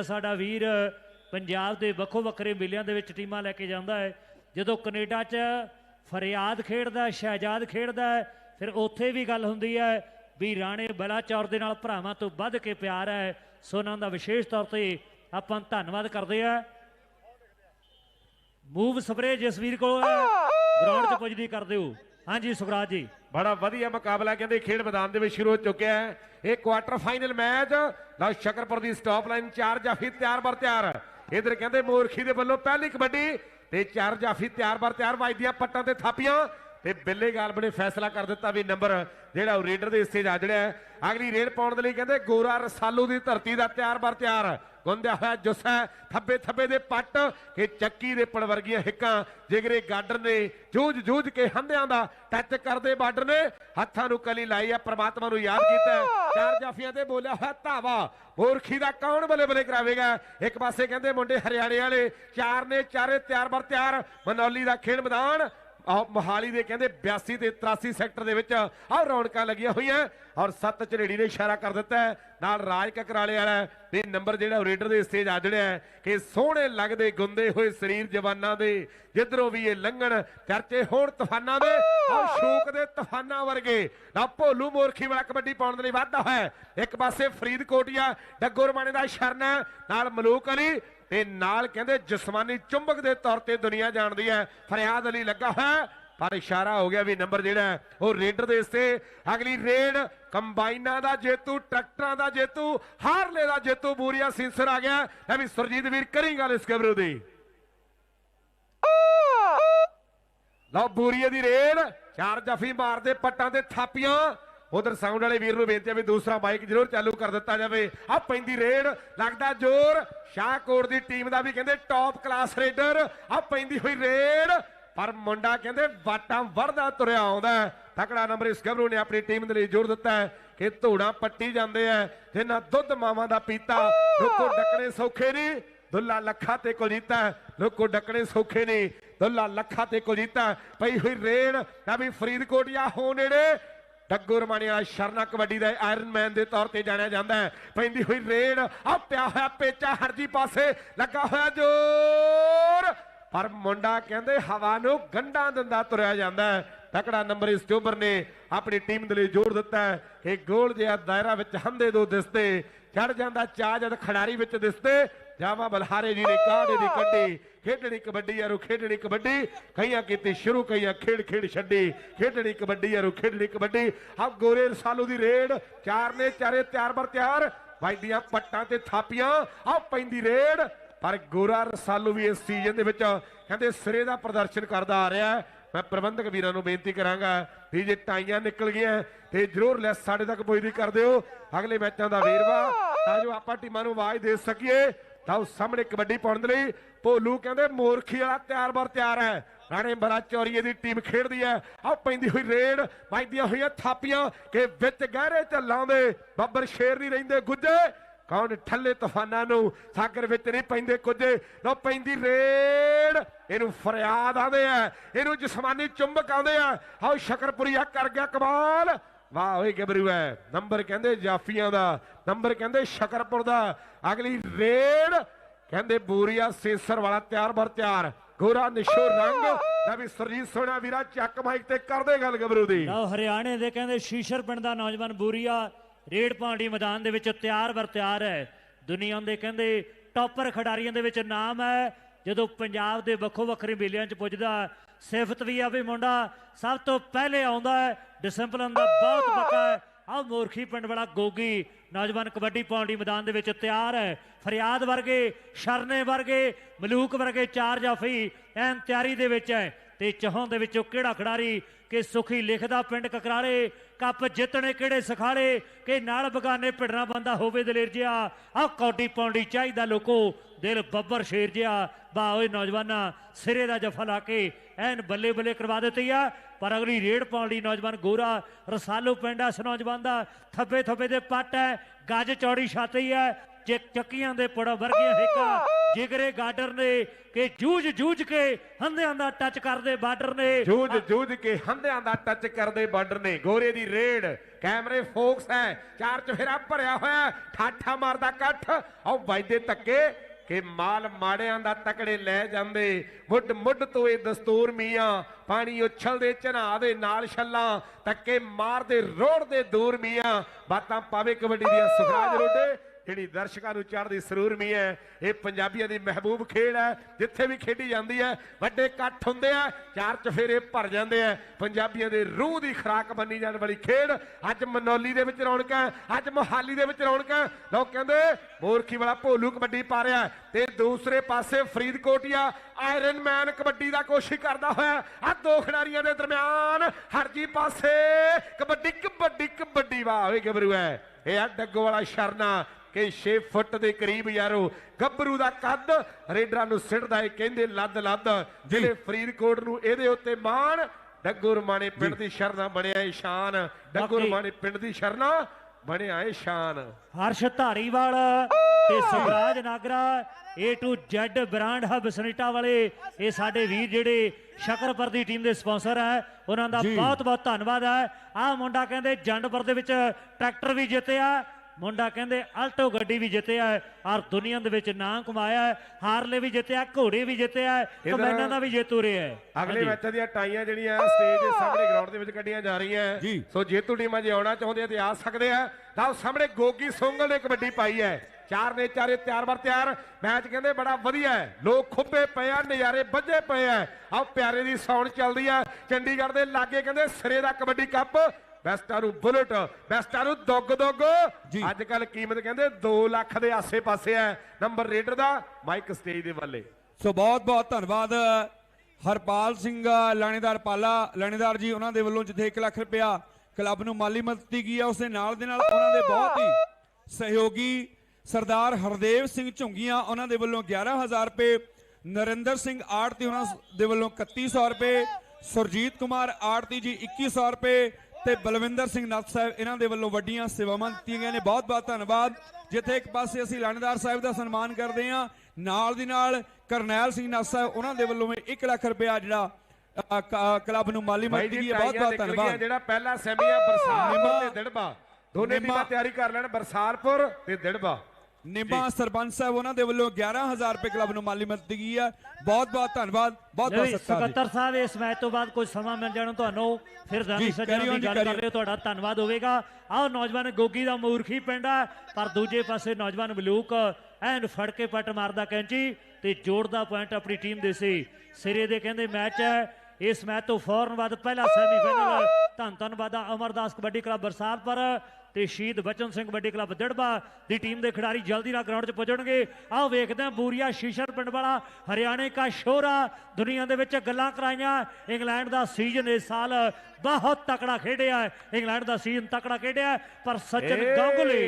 ਸਾਡਾ ਵੀਰ ਪੰਜਾਬ ਦੇ ਵੱਖੋ ਵੱਖਰੇ ਮੇਲਿਆਂ ਦੇ ਵਿੱਚ ਟੀਮਾਂ ਲੈ ਕੇ ਜਾਂਦਾ ਹੈ। ਜਦੋਂ ਕੈਨੇਡਾ 'ਚ ਫਰਿਆਦ ਖੇਡਦਾ ਹੈ, ਸ਼ਹਿਜਾਦ ਖੇਡਦਾ ਹੈ, ਫਿਰ ਉੱਥੇ ਵੀ ਗੱਲ ਹੁੰਦੀ ਹੈ ਵੀ ਰਾਣੇ ਬਲਾਚੌਰ ਦੇ ਨਾਲ ਭਰਾਵਾਂ ਤੋਂ ਵੱਧ ਕੇ ਪਿਆਰ ਹੈ। ਸੋ ਉਹਨਾਂ ਦਾ ਵਿਸ਼ੇਸ਼ ਤੌਰ ਤੇ ਆਪਾਂ ਧੰਨਵਾਦ ਕਰਦੇ ਆ ਮੂਵ ਸਪਰੇ ਜਸਵੀਰ ਕੋਲ ਗਰਾਊਂਡ 'ਚ ਪੁੱਜਦੀ ਕਰ ਦਿਓ। ਹਾਂਜੀ ਸੁਖਰਾਜ ਜੀ। ਬੜਾ ਵਧੀਆ ਮੁਕਾਬਲਾ ਕਹਿੰਦੇ ਖੇਡ ਮੈਦਾਨ ਦੇ ਵਿੱਚ ਸ਼ੁਰੂ ਹੋ ਚੁੱਕਿਆ ਹੈ। ਇਹ ਕੁਆਟਰ ਫਾਈਨਲ ਮੈਚ ਲਓ ਸ਼ਕਰਪੁਰ ਦੀ ਸਟਾਪ ਲਾਈਨ ਚਾਰ ਜਾਫੀ ਤਿਆਰ ਬਰ ਤਿਆਰ। ਇਧਰ ਕਹਿੰਦੇ ਮੋਰਖੀ ਦੇ ਵੱਲੋਂ ਪਹਿਲੀ ਕਬੱਡੀ ਤੇ ਚਾਰ ਜਾਫੀ ਤਿਆਰ ਬਰ ਤਿਆਰ ਵੱਜਦੀਆਂ ਪੱਟਾਂ ਤੇ ਥਾਪੀਆਂ ਤੇ ਬਿੱਲੇ ਗਾਲਬ ਨੇ ਫੈਸਲਾ ਕਰ ਦਿੱਤਾ ਵੀ ਨੰਬਰ ਜਿਹੜਾ ਉਹ ਰੇਡਰ ਦੇ ਹਿੱਸੇ ਜਾ ਜਿਹੜਾ ਅਗਲੀ ਰੇਡ ਪਾਉਣ ਦੇ ਲਈ ਕਹਿੰਦੇ ਗੋਰਾ ਰਸਾਲੂ ਦੀ ਧਰਤੀ ਦਾ ਤਿਆਰ ਬਰ ਤਿਆਰ। ਗੁੰਦਿਆ ਹੋਇਆ ਜੁੱਸਾ ਥੱਬੇ ਥੱਬੇ ਦੇ ਪੱਟ ਕਿ ਚੱਕੀ ਦੇ ਪੜ ਵਰਗੀਆਂ ਹਿੱਕਾਂ ਜਿਗਰੇ ਗਾਡਰ ਨੇ ਜੂਝ ਜੂਝ ਕੇ ਹੰਦਿਆਂ ਦਾ ਟੱਚ ਕਰਦੇ ਬਾਰਡਰ ਨੇ। ਹੱਥਾਂ ਨੂੰ ਕਲੀ ਲਾਈ ਹੈ ਪ੍ਰਮਾਤਮਾ ਨੂੰ ਯਾਦ ਕੀਤਾ। ਚਾਰ ਜਾਫੀਆਂ ਤੇ ਬੋਲਿਆ ਹੋਇਆ ਧਾਵਾ ਮੂਰਖੀ ਦਾ ਕੌਣ ਬਲੇ ਬਲੇ ਕਰਾਵੇਗਾ? ਇੱਕ ਪਾਸੇ ਕਹਿੰਦੇ ਮੁੰਡੇ ਹਰਿਆਣੇ ਵਾਲੇ ਚਾਰ ਨੇ ਚਾਰੇ ਤਿਆਰ ਬਰ ਤਿਆਰ ਮਨੌਲੀ ਦਾ ਖੇਡ ਮੈਦਾਨ ਆਹ ਮੋਹਾਲੀ ਦੇ ਕਹਿੰਦੇ 82 ਤੇ 83 ਸੈਕਟਰ ਦੇ ਵਿੱਚ ਆਹ ਰੌਣਕਾਂ ਲੱਗੀਆਂ ਹੋਈਆਂ ਔਰ ਸੱਤ ਝੜੇੜੀ ਨੇ ਇਸ਼ਾਰਾ ਕਰ ਦਿੱਤਾ ਨਾਲ ਰਾਜ ਕਕਰਾਲੇ ਵਾਲਾ ਤੇ ਨੰਬਰ ਜਿਹੜਾ ਰੇਡਰ ਦੇ ਸਟੇਜ ਆ ਜੜਿਆ ਕਿ ਸੋਹਣੇ ਲੱਗਦੇ, ਗੁੰਦੇ ਹੋਏ ਸਰੀਰ ਜਵਾਨਾਂ ਦੇ, ਜਿੱਧਰੋਂ ਵੀ ਇਹ ਲੰਘਣ, ਚਰਚੇ ਹੋਣ ਤੂਫਾਨਾਂ ਦੇ ਆਹ ਸ਼ੂਕ ਦੇ ਤੂਫਾਨਾਂ ਵਰਗੇ। ਨਾ ਭੋਲੂ ਮੋਰਖੀ ਵਾਲਾ ਕਬੱਡੀ ਪਾਉਣ ਦੇ ਲਈ ਵਾਧਾ ਹੈ। ਇੱਕ ਪਾਸੇ ਫਰੀਦਕੋਟੀਆ ਡੱਗੋ ਰਮਾਣੇ ਦਾ ਸ਼ਰਨਾ ਨਾਲ ਮਲੂਕ ਅਲੀ ਤੇ ਨਾਲ ਕਹਿੰਦੇ ਜਿਸਮਾਨੀ ਚੁੰਬਕ ਦੇ ਤੌਰ ਤੇ ਦੁਨੀਆ ਜਾਣਦੀ ਹੈ। ਫਰਿਆਦ ਅਲੀ ਲੱਗਾ ਹੋਇਆ ਪਰ ਇਸ਼ਾਰਾ ਹੋ ਗਿਆ ਵੀ ਨੰਬਰ ਜਿਹੜਾ ਹੈ, ਉਹ ਰੇਡਰ ਦੇ ਹਿੱਸੇ। ਅਗਲੀ ਰੇਡ ਕੰਬਾਈਨਾਂ ਦਾ ਜੇਤੂ ਟਰੈਕਟਰਾਂ ਦਾ ਜੇਤੂ ਹਾਰਲੇ ਦਾ ਜੇਤੂ ਬੂਰੀਆ ਸਿੰਸਰ ਆ ਗਿਆ। ਲੈ ਵੀ ਸੁਰਜੀਤ ਵੀਰ ਕਰੀ ਗੱਲ ਇਸ ਖਬਰ ਦੀ। ਲਓ ਬੂਰੀਏ ਦੀ ਰੇਡ ਚਾਰ ਜਫੀ ਮਾਰਦੇ ਪੱਟਾਂ ਤੇ ਥਾਪੀਆਂ। ਉਧਰ ਸਾਊਂਡ ਵਾਲੇ ਵੀਰ ਨੂੰ ਬੇਨਤੀ ਹੈ ਵੀ ਦੂਸਰਾ ਮਾਈਕ ਜ਼ਰੂਰ ਚਾਲੂ ਕਰ ਦਿੱਤਾ ਜਾਵੇ। ਆ ਪੈਂਦੀ ਰੇਡ, ਲੱਗਦਾ ਜ਼ੋਰ। ਸ਼ਾਹਕੋਟ ਦੀ ਟੀਮ ਦਾ ਵੀ ਕਹਿੰਦੇ ਟੌਪ ਕਲਾਸ ਰੇਡਰ ਆ ਪੈਂਦੀ ਹੋਈ ਰੇਡ। ਪਰ ਮੁੰਡਾ ਕਹਿੰਦੇ ਵਾਟਾਂ ਵਰਦਾ ਤੁਰਿਆ ਆਉਂਦਾ ਹੈ। ਤਕੜਾ ਨੰਬਰ ਇਸ ਗੱਭਰੂ ਨੇ ਆਪਣੀ ਟੀਮ ਦੇ ਲਈ ਜੋਰ ਦਿੱਤਾ ਹੈ ਕਿ ਧੂੜਾ ਪੱਟੀ ਜਾਂਦੇ ਆ। ਜਿਨ੍ਹਾਂ ਦੁੱਧ ਮਾਵਾਂ ਦਾ ਪੀਤਾ, ਲੋਕੋ ਡੱਕਣੇ ਸੌਖੇ ਨਹੀਂ ਦੁੱਲਾ ਲੱਖਾਂ ਤੇ ਕੁਲਜੀਤਾ ਲੋਕੋ ਡੱਕਣੇ ਸੌਖੇ ਨਹੀਂ ਦੁੱਲਾ ਲੱਖਾਂ ਤੇ ਕੁਲਜੀਤਾ ਪਈ ਹੋਈ ਰੇਡ ਆ ਵੀ ਫਰੀਦਕੋਟਿਆ ਹੋ ਨੇੜੇ। ਡੱਗੋ ਰਮਾਣੀ ਵਾਲਾ ਸ਼ਰਨਾ ਕਬੱਡੀ ਦਾ ਆਇਰਨ ਮੈਨ ਦੇ ਤੌਰ ਤੇ ਜਾਣਿਆ ਜਾਂਦਾ ਹੈ। ਪੈਂਦੀ ਹੋਈ ਰੇਡ ਆ ਪਿਆ ਹੋਇਆ ਪੇਚਾ ਹਰਜੀ ਪਾਸੇ, ਲੱਗਾ ਹੋਇਆ ਜ਼ੋਰ। ਪਰ ਮੁੰਡਾ ਕਹਿੰਦੇ ਹਵਾ ਨੂੰ ਗੰਢਾਂ ਦਿੰਦਾ ਤੁਰਿਆ ਜਾਂਦਾ ਹੈ। ਤਕੜਾ ਨੰਬਰ ਇਸ ਜੋਬਰ ਨੇ ਆਪਣੀ ਟੀਮ ਦੇ ਲਈ ਜੋਰ ਦਿੱਤਾ ਇਹ ਕਿ ਗੋਲ ਜਿਹਾ ਦਾਇਰਾ ਵਿੱਚ ਹੰਦੇ ਦੋ ਦਿਸਤੇ ਚੜ ਜਾਂਦਾ ਚਾਹ ਜਦ ਖਿਡਾਰੀ ਵਿੱਚ ਦਿਸਤੇ ਜਾਵਾ ਬਲਹਾਰੇ ਜੀ ਨੇ ਕਾਢੇ ਦੀ ਕੱਢੀ? ਖੇਡਣੀ ਕਬੱਡੀ ਯਾਰੋ ਖੇਡਣੀ ਕਬੱਡੀ। ਕਈਆਂ ਕੀਤੀ ਸ਼ੁਰੂ ਕਈਆਂ ਖੇਡ ਖੇਡ ਛੱਡੀ। ਖੇਡਣੀ ਕਬੱਡੀ ਯਾਰੋ ਖੇਡਣੀ ਕਬੱਡੀ। ਆ ਗੋਰੇ ਰਸਾਲੂ ਦੀ ਰੇਡ। ਚਾਰ ਨੇ ਚਾਰੇ ਤਿਆਰ ਬਰ ਤਿਆਰ। ਵੱਜਦੀਆਂ ਪੱਟਾਂ ਤੇ ਥਾਪੀਆਂ। ਆ ਪੈਂਦੀ ਰੇਡ। ਪਰ ਗੋਰਾ ਰਸਾਲੂ ਵੀ ਇਸ ਸੀਜ਼ਨ ਦੇ ਵਿੱਚ ਕਹਿੰਦੇ ਸਿਰੇ ਦਾ ਪ੍ਰਦਰਸ਼ਨ ਕਰਦਾ ਆ ਰਿਹਾ ਮੈਂ ਪ੍ਰਬੰਧਕ ਵੀਰਾਂ ਨੂੰ ਬੇਨਤੀ ਕਰਾਂਗਾ ਵੀ ਜੇ ਟਾਈਆਂ ਨਿਕਲ ਗਈਆਂ ਤੇ ਜਰੂਰ ਲੈਸ ਸਾਡੇ ਤੱਕ ਪੁੱਜਦੀ ਕਰ ਦਿਓ। ਅਗਲੇ ਮੈਚਾਂ ਦਾ ਵੇਰਵਾ ਤਾਂ ਜੋ ਆਪਾਂ ਟੀਮਾਂ ਨੂੰ ਆਵਾਜ਼ ਦੇ ਸਕੀਏ। ਤਾਂ ਉਹ ਸਾਹਮਣੇ ਕਬੱਡੀ ਪਾਉਣ ਦੇ ਲਈ ਭੋਲੂ ਕਹਿੰਦੇ ਮੋਰਖੀ ਵਾਲਾ ਤਿਆਰ ਬਰ ਤਿਆਰ ਹੈ। ਰਾਣੇ ਬਰਾ ਚੌਰੀਏ ਦੀ ਟੀਮ ਖੇਡਦੀ ਹੈ। ਆ ਪੈਂਦੀ ਹੋਈ ਰੇਡ, ਵੱਜਦੀਆਂ ਹੋਈਆਂ ਥਾਪੀਆਂ ਕਿ ਵਿੱਚ ਗਹਿਰੇ ਚ ਲਾਉਂਦੇ, ਬੱਬਰ ਸ਼ੇਰ ਨਹੀਂ ਰਹਿੰਦੇ ਗੁੱਜੇ। ਕੌਣ ਠੱਲੇ ਤੂਫਾਨਾਂ ਨੂੰ ਸਾਗਰ ਵਿੱਚ ਨਹੀਂ ਪੈਂਦੇ ਕੁਝੇ ਲੋ ਪੈਂਦੀ ਰੇੜ ਇਹਨੂੰ ਫਰਿਆਦ ਆਉਂਦੇ ਆ। ਇਹਨੂੰ ਜਿਸਮਾਨੀ ਚੁੰਬਕ ਆਉਂਦੇ ਆ। ਆਓ ਸ਼ਕਰਪੁਰੀਆ ਕਰ ਗਿਆ ਕਮਾਲ। ਵਾਹ ਓਏ ਗੱਭਰੂ ਹੈ। ਨੰਬਰ ਕਹਿੰਦੇ ਜਾਫੀਆਂ ਦਾ, ਨੰਬਰ ਕਹਿੰਦੇ ਸ਼ਕਰਪੁਰ ਦਾ। ਅਗਲੀ ਰੇਡ ਕਹਿੰਦੇ ਬੂਰੀਆ ਸੇਸਰ ਵਾਲਾ ਤਿਆਰ ਬਰ ਤਿਆਰ। ਗੋਰਾ ਨਿਸ਼ੋ ਰੰਗ ਲੈ ਵੀ ਸਰਜੀਤ ਸੋਨਾ ਵੀਰਾ ਚੱਕ ਮਾਈਕ ਤੇ ਕਰਦੇ ਗੱਲ ਗੱਭਰੂ ਦੀ। ਲਓ, ਹਰਿਆਣੇ ਦੇ ਕਹਿੰਦੇ ਸ਼ੀਸ਼ਰ ਪਿੰਡ ਦਾ ਨੌਜਵਾਨ ਬੂਰੀਆ ਰੇਡ ਪਾਂਡੀ ਮੈਦਾਨ ਦੇ ਵਿੱਚ ਤਿਆਰ ਬਰ ਤਿਆਰ ਹੈ। ਦੁਨੀਆ ਦੇ ਕਹਿੰਦੇ ਟੌਪਰ ਖਿਡਾਰੀਆਂ ਦੇ ਵਿੱਚ ਨਾਮ ਹੈ। ਜਦੋਂ ਪੰਜਾਬ ਦੇ ਵੱਖੋ ਵੱਖਰੇ ਮੇਲਿਆਂ 'ਚ ਪੁੱਜਦਾ, ਸਿਫਤ ਵੀ ਆ ਵੀ ਮੁੰਡਾ ਸਭ ਤੋਂ ਪਹਿਲੇ ਆਉਂਦਾ ਹੈ। ਡਿਸਪਲਨ ਦਾ ਬਹੁਤ ਪੱਕਾ ਹੈ। ਆ ਮੋਰਖੀ ਪਿੰਡ ਵਾਲਾ ਗੋਗੀ ਨੌਜਵਾਨ ਕਬੱਡੀ ਪਾਉਂਦੀ ਮੈਦਾਨ ਦੇ ਵਿੱਚ ਤਿਆਰ ਹੈ। ਫਰਿਆਦ ਵਰਗੇ, ਸ਼ਰਨੇ ਵਰਗੇ, ਮਲੂਕ ਵਰਗੇ ਚਾਰ ਜਾਫੀ ਐਨ ਤਿਆਰੀ ਦੇ ਵਿੱਚ ਹੈ। ਤੇ ਚਹੋਂ ਦੇ ਵਿੱਚੋਂ ਕਿਹੜਾ ਖਿਡਾਰੀ ਕਿ ਸੁਖੀ ਲਿਖਦਾ ਪਿੰਡ ਕਕਰਾਲੇ, ਕੱਪ ਜਿੱਤਣੇ ਕਿਹੜੇ ਸਖਾਲੇ, ਕਿ ਨਾਲ ਬਗਾਨੇ ਪਿੜਨਾ ਬੰਦਾ ਹੋਵੇ ਦਲੇਰ ਜਿਆ ਆ ਕੌਡੀ ਪੌਂਡੀ ਚਾਹੀਦਾ ਲੋਕੋ, ਦਿਲ ਬੱਬਰ ਸ਼ੇਰ ਜਿਆ ਬਾ ਓਏ ਨੌਜਵਾਨਾ, ਸਿਰੇ ਦਾ ਜਫਾ ਲਾ ਕੇ ਐਨ ਬੱਲੇ ਬੱਲੇ ਕਰਵਾ ਦਿੱਤੀ ਆ। ਪਰ ਅਗਲੀ ਰੇਡ ਪਾਉਣ ਲਈ ਨੌਜਵਾਨ ਗੋਰਾ ਰਸਾਲੂ ਪਿੰਡ ਇਸ ਨੌਜਵਾਨ ਦਾ ਥੱਬੇ ਥੱਬੇ ਦੇ ਪੱਟ ਹੈ, ਗੱਜ ਚੌੜੀ ਛਾਤੀ ਹੈ, ਜੇ ਚੱਕੀਆਂ ਦੇ ਪੜ ਵਰਗੀਆਂ ਹਿੱਕਾਂ, ਜਿਗਰੇ ਗਾਰਡਰ ਨੇ ਕਿ ਜੂਝ ਜੂਝ ਕੇ ਹੰਦਿਆਂ ਦਾ ਟੱਚ ਕਰਦੇ ਬਾਰਡਰ ਨੇ। ਜੂਝ ਜੂਝ ਕੇ ਹੰਦਿਆਂ ਦਾ ਟੱਚ ਕਰਦੇ ਬਾਰਡਰ ਨੇ। ਗੋਰੇ ਦੀ ਰੇਡ ਕੈਮਰੇ ਫੋਕਸ ਹੈ, ਚਾਰ ਚਫੇਰਾ ਭਰਿਆ ਹੋਇਆ, ਠਾਠਾ ਮਾਰਦਾ ਕੱਠ ਆਓ ਵੱਜਦੇ ਧੱਕੇ ਕਿ ਮਾਲ ਮਾੜਿਆਂ ਦਾ ਤਕੜੇ ਲੈ ਜਾਂਦੇ। ਮੁੱਢ ਮੁੱਢ ਤੋਂ ਇਹ ਦਸਤੂਰ ਮੀਆਂ ਪਾਣੀ ਉਛਲਦੇ ਝਨਾ ਦੇ ਨਾਲ ਛੱਲਾਂ ਤੱਕੇ ਮਾਰਦੇ ਰੋੜਦੇ ਦੂਰ ਮੀਆਂ। ਬਾਤਾਂ ਪਾਵੇ ਕਬੱਡੀ ਦੀਆਂ ਸੁਖਰਾਜ ਰੋਡੇ ਜਿਹੜੀ ਦਰਸ਼ਕਾਂ ਨੂੰ ਚੜ੍ਹਦੀ ਸਰੂਰ ਮੀ ਹੈ, ਇਹ ਪੰਜਾਬੀਆਂ ਦੀ ਮਹਿਬੂਬ ਖੇਡ ਹੈ, ਜਿੱਥੇ ਵੀ ਖੇਡੀ ਜਾਂਦੀ ਹੈ, ਵੱਡੇ ਇਕੱਠ ਹੁੰਦੇ ਆ, ਚਾਰ ਚਫੇਰੇ ਭਰ ਜਾਂਦੇ ਆ, ਪੰਜਾਬੀਆਂ ਦੇ ਰੂਹ ਦੀ ਖੁਰਾਕ ਬੰਨੀ ਜਾਣ ਵਾਲੀ ਖੇਡ, ਅੱਜ ਮਨੌਲੀ ਦੇ ਵਿੱਚ ਰੌਣਕ ਹੈ, ਅੱਜ ਮੋਹਾਲੀ ਦੇ ਵਿੱਚ ਰੌਣਕ ਹੈ, ਲੋਕ ਕਹਿੰਦੇ ਮੋਰਖੀ ਵਾਲਾ ਭੋਲੂ ਕਬੱਡੀ ਪਾ ਰਿਹਾ ਤੇ ਦੂਸਰੇ ਪਾਸੇ ਫਰੀਦਕੋਟੀਆ ਆਇਰਨ ਮੈਨ ਕਬੱਡੀ ਦਾ ਕੋਸ਼ਿਸ਼ ਕਰਦਾ ਹੋਇਆ, ਆ ਦੋ ਖਿਡਾਰੀਆਂ ਦੇ ਦਰਮਿਆਨ ਹਰਜੀ ਪਾਸੇ ਕਬੱਡੀ ਕਬੱਡੀ ਕਬੱਡੀ ਵਾਹ ਵੇ ਗੱਭਰੂ ਹੈ, ਇਹ ਆ ਡੱਗੋ ਵਾਲਾ ਸ਼ਰਨਾ ਕਿ 6 ਫੁੱਟ ਦੇ ਕਰੀਬ ਯਾਰੋ ਗੱਭਰੂ ਦਾ ਕੱਦ ਰੇਡਰਾਂ ਨੂੰ ਸਿੱਟਦਾ ਏ ਕਹਿੰਦੇ ਲੱਦ ਲੱਦ। ਜਿਹੜੇ ਫਰੀਦਕੋਟ ਨੂੰ ਇਹਦੇ ਉੱਤੇ ਮਾਣ ਡੱਗੋ ਰਮਾਣੇ ਪਿੰਡ ਦੀ ਸ਼ਰਨਾ ਬਣਿਆ ਏ ਸ਼ਾਨ। ਡੱਗੋ ਰਮਾਣੇ ਪਿੰਡ ਦੀ ਸ਼ਰਨਾ ਬਣਿਆ ਏ ਸ਼ਾਨ। ਹਰਸ਼ ਧਾਰੀਵਾਲ ਤੇ Sukhraj Nagra A to Z brand hub ਸਨੀਟਾ ਵਾਲੇ ਇਹ ਸਾਡੇ ਵੀਰ ਜਿਹੜੇ ਸ਼ਕਰਪੁਰ ਦੀ ਟੀਮ ਦੇ ਸਪਾਂਸਰ ਹੈ ਉਹਨਾਂ ਦਾ। ਬਹੁਤ ਬਹੁਤ ਧੰਨਵਾਦ ਹੈ ਆਹ ਮੁੰਡਾ ਕਹਿੰਦੇ ਜੰਡਪੁਰ ਦੇ ਵਿੱਚ ਟਰੈਕਟਰ ਵੀ ਜਿੱਤਿਆ ਮੁੰਡਾ ਕਹਿੰਦੇ ਅਲਟੋ ਗੱਡੀ ਵੀ ਜਿੱਤਿਆ ਹੈ ਔਰ ਦੁਨੀਆ ਦੇ ਵਿੱਚ ਨਾਂ ਕਮਾਇਆ ਹੈ ਹਾਰਲੇ ਵੀ ਜਿੱਤਿਆ ਘੋੜੇ ਵੀ ਜਿੱਤਿਆ ਹੈ ਕਮੈਨਾਂ ਦਾ ਵੀ ਜੇਤੂ ਰਿਹਾ ਹੈ। ਅਗਲੇ। ਮੈਚਾਂ ਦੀਆਂ ਟਾਈਆਂ ਜਿਹੜੀਆਂ ਸਟੇਜ ਦੇ ਸਾਹਮਣੇ ਗਰਾਊਂਡ ਦੇ ਵਿੱਚ ਕੱਢੀਆਂ ਜਾ ਰਹੀਆਂ। ਸੋ ਜੇਤੂ ਟੀਮਾਂ ਜੇ ਆਉਣਾ ਚਾਹੁੰਦੇ ਆ ਤੇ ਆ ਸਕਦੇ ਆ। ਤਾਂ ਸਾਹਮਣੇ ਗੋਗੀ ਸੋਂਗਲ ਨੇ ਕਬੱਡੀ ਪਾਈ ਹੈ। ਚਾਰ ਨੇ ਚਾਰੇ ਤਿਆਰ ਬਰ ਤਿਆਰ। ਮੈਚ ਕਹਿੰਦੇ ਬੜਾ ਵਧੀਆ ਹੈ। ਲੋਕ ਖੁੱਬੇ ਪਏ ਆ ਨਜ਼ਾਰੇ ਵੱਜੇ ਪਏ ਆ। ਆਹ ਪਿਆਰੇ ਦੀ ਸਾਊਂਡ ਚੱਲਦੀ ਆ। ਚੰਡੀਗੜ੍ਹ ਦੇ ਲਾਗੇ ਕਹਿੰਦੇ ਸਿਰੇ ਦਾ ਕਬੱਡੀ ਕੱਪ। ਬੈਸਟਾਂ ਨੂੰ ਬੁਲਟ ਬੈਸਟਾਂ ਨੂੰ ਦੁੱਗ ਦੁੱਗ। ਜੀ। ਅੱਜ ਕੱਲ ਕੀਮਤ ਕਹਿੰਦੇ 2 ਲੱਖ ਦੇ ਆਸੇ-ਪਾਸੇ ਹੈ। ਨੰਬਰ ਰੇਡਰ ਦਾ ਮਾਈਕ ਸਟੇਜ ਦੇ ਵੱਲੇ। ਸੋ ਬਹੁਤ ਬਹੁਤ ਧੰਨਵਾਦ ਹਰਪਾਲ ਸਿੰਘ ਲਾਣੇਦਾਰ ਪਾਲਾ। ਲਾਣੇਦਾਰ ਜੀ ਉਹਨਾਂ ਦੇ ਵੱਲੋਂ ਜਿੱਥੇ 1 ਲੱਖ ਰੁਪਇਆ ਕਲੱਬ ਨੂੰ ਮਾਲੀ ਮਦਦ ਗਈ ਹੈ ਉਸ ਦੇ ਨਾਲ ਦੇ ਨਾਲ ਉਹਨਾਂ ਦੇ ਬਹੁਤ ਹੀ ਸਹਿਯੋਗੀ ਸਰਦਾਰ ਹਰਦੇਵ ਸਿੰਘ ਝੁੰਗੀਆਂ ਉਹਨਾਂ ਦੇ ਵੱਲੋਂ 11000 ਰੁਪਏ ਨਰਿੰਦਰ ਸਿੰਘ ਆੜਤੀ ਉਹਨਾਂ ਦੇ ਵੱਲੋਂ 3100 ਰੁਪਏ ਸੁਰਜੀਤ ਕੁਮਾਰ ਆੜਤੀ ਜੀ 2100 ਰੁਪਏ ਤੇ ਬਲਵਿੰਦਰ ਸਿੰਘ ਨੱਥ ਸਾਹਿਬ ਇਹਨਾਂ ਦੇ ਵੱਲੋਂ ਵੱਡੀਆਂ ਸੇਵਾਵਾਂ ਦਿੱਤੀਆਂ ਗਈਆਂ ਨੇ। ਬਹੁਤ ਬਹੁਤ ਧੰਨਵਾਦ। ਜਿੱਥੇ ਇੱਕ ਪਾਸੇ ਅਸੀਂ ਲਾਣੇਦਾਰ ਸਾਹਿਬ ਦਾ ਸਨਮਾਨ ਕਰਦੇ ਹਾਂ ਨਾਲ ਦੀ ਨਾਲ ਕਰਨੈਲ ਸਿੰਘ ਨੱਥ ਸਾਹਿਬ ਉਹਨਾਂ ਦੇ ਵੱਲੋਂ ਵੀ 1 ਲੱਖ ਰੁਪਇਆ ਜਿਹੜਾ ਕਲੱਬ ਨੂੰ ਮਾਲੀ ਮਦਦ ਹੈ। ਬਹੁਤ ਬਹੁਤ ਧੰਨਵਾਦ। ਜਿਹੜਾ ਪਹਿਲਾ ਸੈਮੀ ਆ ਬਰਸਾਲਪੁਰ ਨਿੰਮਾ- ਤੇ ਦਿੜਬਾ। ਦੋਨੇ ਟੀਮਾਂ ਤਿਆਰੀ ਕਰ ਲੈਣ ਬਰਸਾਲਪੁਰ ਤੇ ਦਿੜਬਾ। ਨਿੰਮਾ ਸਰਪੰਚ ਸਾਹਿਬ ਉਹਨਾਂ ਦੇ ਵੱਲੋਂ 11000 ਰੁਪਏ ਕਲੱਬ ਨੂੰ ਮਾਲੀ ਮਦਦ ਦੀ ਹੈ। ਬਹੁਤ ਬਹੁਤ ਧੰਨਵਾਦ ਬਹੁਤ ਬਹੁਤ ਸਤਿਕਾਰ। ਸਕੱਤਰ ਸਾਹਿਬ ਇਸ ਮੈਚ ਤੋਂ ਬਾਅਦ ਕੁਝ ਸਮਾਂ ਮਿਲ ਜਾਣਾ ਤੁਹਾਨੂੰ ਫਿਰ ਦਾਨੀ ਸੱਜਣ ਦੀ ਗੱਲ ਕਰ। ਰਹੇ ਤੁਹਾਡਾ ਧੰਨਵਾਦ ਹੋਵੇਗਾ। ਆਹ ਨੌਜਵਾਨ ਗੋਗੀ ਦਾ ਮੂਰਖੀ ਪਿੰਡ ਹੈ ਪਰ ਦੂਜੇ ਪਾਸੇ ਨੌਜਵਾਨ ਮਲੂਕ ਐਨ ਫੜ ਕੇ ਪੱਟ ਮਾਰਦਾ ਕੈਂਚੀ ਤੇ ਜੋੜਦਾ ਪੁਆਇੰਟ ਆਪਣੀ ਟੀਮ ਦੇ ਸੀ। ਸਿਰੇ ਦੇ ਕਹਿੰਦੇ ਮੈਚ ਹੈ ਇਸ ਮੈਚ ਤੋਂ ਫੌਰਨ ਬਾਅਦ ਪਹਿਲਾ ਸੈਮੀਫਾਈਨਲ ਧੰਨ ਧੰਨਵਾਦ ਆ ਅਮਰਦਾਸ ਕਬੱਡੀ ਕਲੱਬ ਬਰਸਾਤਪੁਰ ਤੇ ਸ਼ਹੀਦ ਬਚਨ ਸਿੰਘ ਕਬੱਡੀ ਕਲੱਬ ਦਿੜਬਾ ਦੀ ਟੀਮ ਦੇ ਖਿਡਾਰੀ ਜਲਦੀ ਨਾਲ ਗਰਾਊਂਡ 'ਚ ਪਹੁੰਚਣਗੇ ਆਓ ਵੇਖਦੇ ਹਾਂ ਬੂਰੀਆ ਸ਼ੀਸ਼ਰ ਪਿੰਡ ਵਾਲਾ ਹਰਿਆਣੇ ਦਾ ਸ਼ੋਰਾ ਦੁਨੀਆ ਦੇ ਵਿੱਚ ਗੱਲਾਂ ਕਰਾਈਆਂ। ਇੰਗਲੈਂਡ ਦਾ ਸੀਜ਼ਨ ਇਸ ਸਾਲ ਬਹੁਤ ਤਕੜਾ ਖੇਡਿਆ ਹੈ। ਇੰਗਲੈਂਡ ਦਾ ਸੀਜ਼ਨ ਤਕੜਾ ਖੇਡਿਆ ਪਰ ਸਚਿਨ ਗਾਂਗੁਲੀ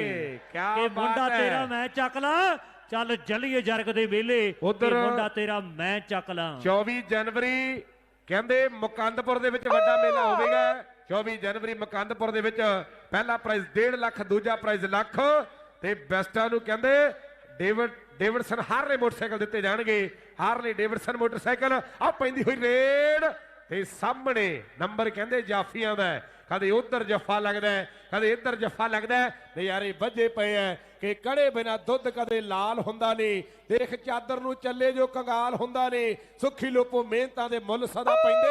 ਕਿ ਮੁੰਡਾ। ਤੇਰਾ ਮੈਂ ਚੱਕ ਲਾਂ। ਚੱਲ ਜਲੀਏ ਜਰਗ ਦੇ ਵੇਲੇ ਉੱਧਰ- ਮੁੰਡਾ ਤੇਰਾ ਮੈਂ ਚੱਕ ਲਾਂ। 24 ਜਨਵਰੀ ਕਹਿੰਦੇ ਮੁਕੰਦਪੁਰ ਦੇ ਵਿੱਚ ਵੱਡਾ ਮੇਲਾ ਹੋਵੇਗਾ। 24 ਜਨਵਰੀ ਮੁਕੰਦਪੁਰ ਦੇ ਵਿੱਚ ਪਹਿਲਾ ਪ੍ਰਾਈਜ਼ 1.5 ਲੱਖ, ਦੂਜਾ ਪ੍ਰਾਈਜ਼ ਲੱਖ। ਤੇ ਬੈਸਟਾਂ ਨੂੰ ਕਹਿੰਦੇ ਡੇਵਿਡ, ਡੇਵਿਡਸਨ ਹਾਰਲੇ ਮੋਟਰਸਾਈਕਲ ਦਿੱਤੇ ਜਾਣਗੇ। ਹਾਰਲੇ ਡੇਵਿਡਸਨ ਮੋਟਰਸਾਈਕਲ ਆ ਪੈਂਦੀ ਹੋਈ ਰੇਡ। ਤੇ ਸਾਹਮਣੇ ਨੰਬਰ ਕਹਿੰਦੇ ਜਾਫੀਆਂ ਦਾ ਕਦੇ ਉਧਰ ਜੱਫਾ ਲੱਗਦਾ ਕਦੇ ਇੱਧਰ ਜੱਫਾ ਲੱਗਦਾ ਹੈ। ਨਜ਼ਾਰੇ ਵੱਜੇ ਪਏ ਐ ਕਿ ਕੜੇ ਬਿਨਾ ਦੁੱਧ ਕਦੇ ਲਾਲ ਹੁੰਦਾ ਨਹੀਂ। ਦੇਖ ਚਾਦਰ ਨੂੰ ਚੱਲੇ ਜੋ ਕੰਗਾਲ ਹੁੰਦਾ ਨਹੀਂ। ਸੁੱਖੀ ਲੋਪੋ ਮਿਹਨਤਾਂ ਦੇ ਮੁੱਲ ਸਦਾ ਪੈਂਦੇ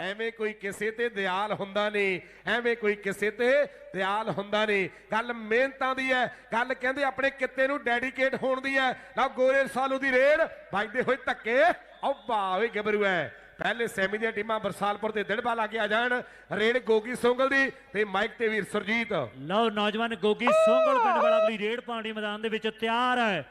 ਐਵੇਂ ਕੋਈ ਕਿਸੇ ਤੇ ਦਿਆਲ ਹੁੰਦਾ ਨਹੀਂ, ਐਵੇਂ ਕੋਈ ਕਿਸੇ ਤੇ ਦਿਆਲ ਹੁੰਦਾ ਨਹੀਂ। ਗੱਲ ਮਿਹਨਤਾਂ ਦੀ ਹੈ ਗੱਲ ਕਹਿੰਦੇ ਆਪਣੇ ਕਿੱਤੇ ਨੂੰ ਡੈਡੀਕੇਟ ਹੋਣ ਦੀ ਹੈ ਨਾ ਗੋਰੇ ਸਾਲੂ ਦੀ ਰੇਡ ਵੱਜਦੇ ਹੋਏ ਧੱਕੇ ਓ ਓਏ ਗੱਭਰੂ ਹੈ ਪਹਿਲੇ ਸੈਮੀ ਦੀਆਂ ਟੀਮਾਂ ਬਰਸਾਲਪੁਰ ਤੇ ਦਿੜਬਾ ਲਾ ਕੇ ਆ ਜਾਣ। ਰੇਡ ਗੋਗੀ ਸੋਂਗਲ ਦੀ ਤੇ ਮਾਈਕ ਤੇ ਵੀਰ ਸੁਰਜੀਤ। ਲਓ ਨੌਜਵਾਨ ਗੋਗੀ ਸੋਂਗਲ ਪਿੰਡ ਵਾਲਾ ਅਗਲੀ ਰੇਡ ਪਾਣੀ ਮੈਦਾਨ ਦੇ ਵਿੱਚ ਤਿਆਰ ਹੈ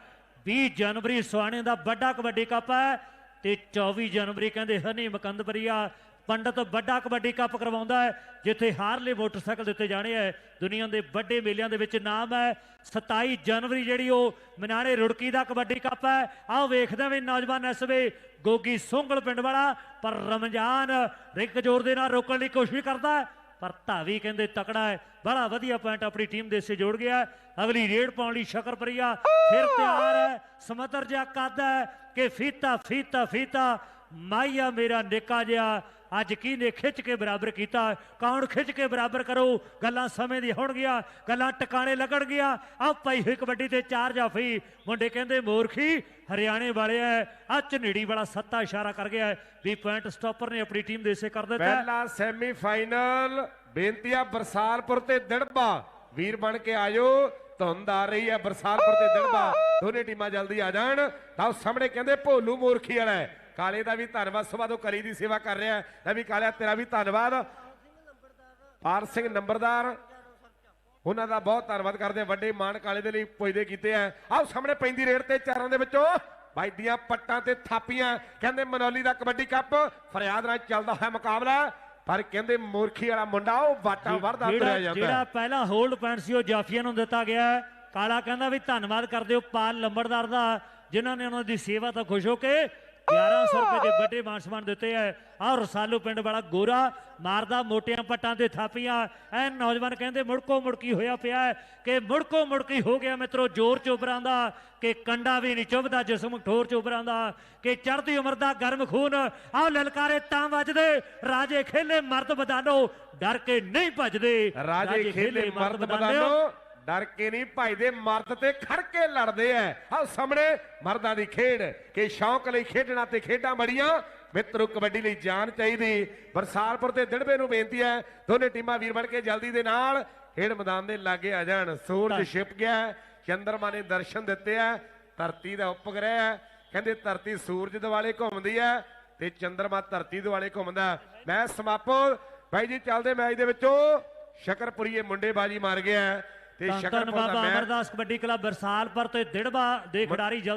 20 ਜਨਵਰੀ ਸੁਹਾਣੇ ਦਾ ਵੱਡਾ ਕਬੱਡੀ ਕੱਪ ਹੈ ਤੇ 24 ਜਨਵਰੀ ਕਹਿੰਦੇ ਹਨੀ ਮਕੰਦਪਰੀਆ ਪੰਡਤ ਵੱਡਾ ਕਬੱਡੀ ਕੱਪ ਕਰਵਾਉਂਦਾ ਹੈ, ਜਿੱਥੇ ਹਾਰਲੇ ਮੋਟਰਸਾਈਕਲ ਦਿੱਤੇ ਜਾਣੇ ਹੈ। ਦੁਨੀਆ ਦੇ ਵੱਡੇ ਮੇਲਿਆਂ ਦੇ ਵਿੱਚ ਨਾਮ ਹੈ। 27 ਜਨਵਰੀ ਜਿਹੜੀ ਉਹ ਮਨਾਣੇ ਰੁੜਕੀ ਦਾ ਕਬੱਡੀ ਕੱਪ ਹੈ। ਆਓ ਵੇਖਦੇ ਹਾਂ ਵੀ ਨੌਜਵਾਨ ਵੇ ਗੋਗੀ ਸੋਂਗਲ ਪਿੰਡ ਵਾਲਾ, ਪਰ ਰਮਜ਼ਾਨ ਰਿਕ ਜ਼ੋਰ ਦੇ ਨਾਲ ਰੋਕਣ ਦੀ ਕੋਸ਼ਿਸ਼ ਕਰਦਾ ਹੈ, ਪਰ ਧਾਵੀ ਕਹਿੰਦੇ ਤਕੜਾ ਹੈ। ਬੜਾ ਵਧੀਆ ਪੁਆਇੰਟ ਆਪਣੀ ਟੀਮ ਦੇ ਸੇ ਜੋੜ ਗਿਆ ਅਗਲੀ ਰੇਡ ਪਾਉਣ ਲਈ ਸ਼ਕਰਪਰੀਆ ਫਿਰ ਤਿਆਰ ਹੈ। ਸਮੁੰਦਰ ਜਿਹਾ ਕੱਦ ਹੈ ਕਿ ਫੀਤਾ ਫੀਤਾ ਫੀਤਾ ਮਾਈਆ ਮੇਰਾ ਨਿੱਕਾ ਜਿਹਾ ਅੱਜ ਕਿਹਨੇ ਖਿੱਚ ਕੇ ਬਰਾਬਰ ਕੀਤਾ? ਕੌਣ ਖਿੱਚ ਕੇ ਬਰਾਬਰ ਕਰੋ? ਗੱਲਾਂ ਸਮੇਂ ਦੀ ਹੋਣਗੀਆਂ ਗੱਲਾਂ ਟਿਕਾਣੇ ਲੱਗਣਗੀਆਂ। ਆ ਪਈ ਹੋਈ ਕਬੱਡੀ ਤੇ ਚਾਰ ਜਾਫੀ ਮੁੰਡੇ ਕਹਿੰਦੇ ਮੋਰਖੀ ਹਰਿਆਣੇ ਵਾਲੇ ਐ ਆ ਝਨੇੜੀ ਵਾਲਾ ਸੱਤਾ ਇਸ਼ਾਰਾ ਕਰ ਗਿਆ ਵੀ ਪੁਆਇੰਟ ਸਟਾਪਰ ਨੇ ਆਪਣੀ ਟੀਮ ਦੇ ਹਿੱਸੇ ਕਰ ਦਿੱਤਾ। ਪਹਿਲਾ ਸੈਮੀਫਾਈਨਲ ਬੇਨਤੀ ਆ ਬਰਸਾਲਪੁਰ ਤੇ ਦਿੜਬਾ। ਵੀਰ ਬਣ ਕੇ ਆਇਓ ਧੁੰਦ ਆ ਰਹੀ ਹੈ ਬਰਸਾਲਪੁਰ ਤੇ ਦਿੜਬਾ। ਦੋਨੇ ਟੀਮਾਂ ਜਲਦੀ ਆ ਜਾਣ। ਤਾਂ ਸਾਹਮਣੇ ਕਹਿੰਦੇ ਭੋਲੂ ਮੂਰਖੀ ਵਾਲਾ। ਕਾਲੇ ਦਾ ਵੀ ਧੰਨਵਾਦ ਸਵੇਰ ਤੋਂ ਕਲੀ ਦੀ ਸੇਵਾ ਕਰ ਰਿਹਾ ਹੈ ਲੈ ਵੀ ਕਾਲਿਆ ਤੇਰਾ ਵੀ ਧੰਨਵਾਦ ਪਾਰ ਸਿੰਘ ਨੰਬਰਦਾਰ ਉਹਨਾਂ ਦਾ ਬਹੁਤ ਧੰਨਵਾਦ ਕਰਦੇ ਹਾਂ। ਵੱਡੇ ਮਾਣ ਕਾਲੇ ਦੇ ਲਈ ਪੁੱਜਦੇ ਕੀਤੇ ਆ ਆਹ ਸਾਹਮਣੇ ਪੈਂਦੀ ਰੇਡ ਤੇ ਚਾਰਾਂ ਦੇ ਵਿੱਚੋਂ ਵੱਜਦੀਆਂ ਪੱਟਾਂ ਤੇ ਥਾਪੀਆਂ ਕਹਿੰਦੇ ਮਨੌਲੀ ਦਾ ਕਬੱਡੀ ਕੱਪ ਫਰਿਆਦ ਨਾਲ ਚੱਲਦਾ ਹੋਇਆ ਮੁਕਾਬਲਾ ਪਰ ਕਹਿੰਦੇ ਮੂਰਖੀ ਵਾਲਾ ਮੁੰਡਾ ਉਹ ਵਾਟਾਂ ਵਰਦਾ ਤੁਰਿਆ ਜਾਂਦਾ ਜਿਹੜਾ। ਪਹਿਲਾ ਹੋਲਡ ਪੁਆਇੰਟ ਸੀ ਉਹ ਜਾਫੀਆਂ ਨੂੰ ਦਿੱਤਾ ਗਿਆ। ਕਾਲਾ ਕਹਿੰਦਾ ਵੀ ਧੰਨਵਾਦ ਕਰਦੇ ਹੋ ਪਾਲ ਲੰਬੜਦਾਰ ਦਾ ਜਿਨ੍ਹਾਂ ਨੇ ਉਹਨਾਂ ਦੀ ਸੇਵਾ ਤੋਂ ਖੁਸ਼ ਹੋ ਕੇ 1100 ਰੁਪਏ ਦੇ ਵੱਡੇ ਮਾਨ ਸਨਮਾਨ ਦਿੱਤੇ ਹੈ ਆਹ ਰਸਾਲੂ ਪਿੰਡ ਵਾਲਾ ਗੋਰਾ ਮਾਰਦਾ ਮੋਟੀਆਂ ਪੱਟਾਂ ਤੇ ਥਾਪੀਆਂ। ਐ ਨੌਜਵਾਨ ਕਹਿੰਦੇ ਮੁੜਕੋ ਮੁੜਕੀ ਹੋਇਆ ਪਿਆ ਕਿ ਮੁੜਕੋ ਮੁੜਕੀ ਹੋ ਗਿਆ ਮਿੱਤਰੋ ਜ਼ੋਰ ਚੋਬਰਾਂ ਦਾ ਕਿ ਕੰਡਾ ਵੀ ਨਹੀਂ ਚੁੱਭਦਾ ਜਿਸਮ ਠੋਰ ਚੋਬਰਾਂ ਦਾ ਕਿ ਚੜ੍ਹਦੀ ਉਮਰ ਦਾ ਗਰਮ ਖੂਨ। ਆਹ ਲਲਕਾਰੇ ਤਾਂ ਵੱਜਦੇ ਰਾਜੇ ਖੇਲੇ ਮਰਦ ਬਦਾਨੋ ਡਰ ਕੇ ਨਹੀਂ ਭੱਜਦੇ। ਰਾਜੇ ਖੇਲੇ ਮਰਦ ਬਦਾਨੋ ਡਰ ਕੇ ਨਹੀਂ ਭਜਦੇ ਮਰਦ ਤੇ ਖੜ ਕੇ ਲੜਦੇ ਐ। ਆਹ ਸਾਹਮਣੇ ਮਰਦਾਂ ਦੀ ਖੇਡ ਕਿ ਸ਼ੌਂਕ ਲਈ ਖੇਡਣਾ ਤੇ ਖੇਡਾਂ ਬੜੀਆਂ। ਮਿੱਤਰੋ ਕਬੱਡੀ ਲਈ ਜਾਨ ਚਾਹੀਦੀ। ਬਰਸਾਲਪੁਰ ਤੇ ਦਿੜਬੇ ਨੂੰ ਬੇਨਤੀ ਹੈ ਦੋਨੇ ਟੀਮਾਂ ਵੀਰ ਬਣ ਕੇ ਜਲਦੀ ਦੇ ਨਾਲ ਖੇਡ ਮੈਦਾਨ ਦੇ ਲਾਗੇ ਆ ਜਾਣ। ਸੂਰਜ ਛਿਪ ਗਿਆ ਚੰਦਰਮਾ ਨੇ ਦਰਸ਼ਨ ਦਿੱਤੇ ਆ ਧਰਤੀ ਦਾ ਉਪਗ੍ਰਹਿ ਹੈ ਕਹਿੰਦੇ ਧਰਤੀ ਸੂਰਜ ਦੁਆਲੇ ਘੁੰਮਦੀ ਹੈ ਤੇ ਚੰਦਰਮਾ ਧਰਤੀ ਦੁਆਲੇ ਘੁੰਮਦਾ। ਮੈਂ ਸਮਾਪੋ ਬਾਈ ਜੀ ਚੱਲਦੇ ਮੈਚ ਦੇ ਵਿੱਚੋਂ ਸ਼ਕਰਪੁਰੀਏ ਮੁੰਡੇ ਬਾਜੀ ਮਾਰ ਗਿਆ ਤੇ ਧੰਨ ਬਾਬਾ ਅਮਰਦਾਸ ਕਬੱਡੀ ਕਲੱਬ ਬਰਸਾਲਪੁਰ ਤੇ ਦਿੜਬਾ ਦੇ ਖਿਡਾਰੀ ਜਲਦੀ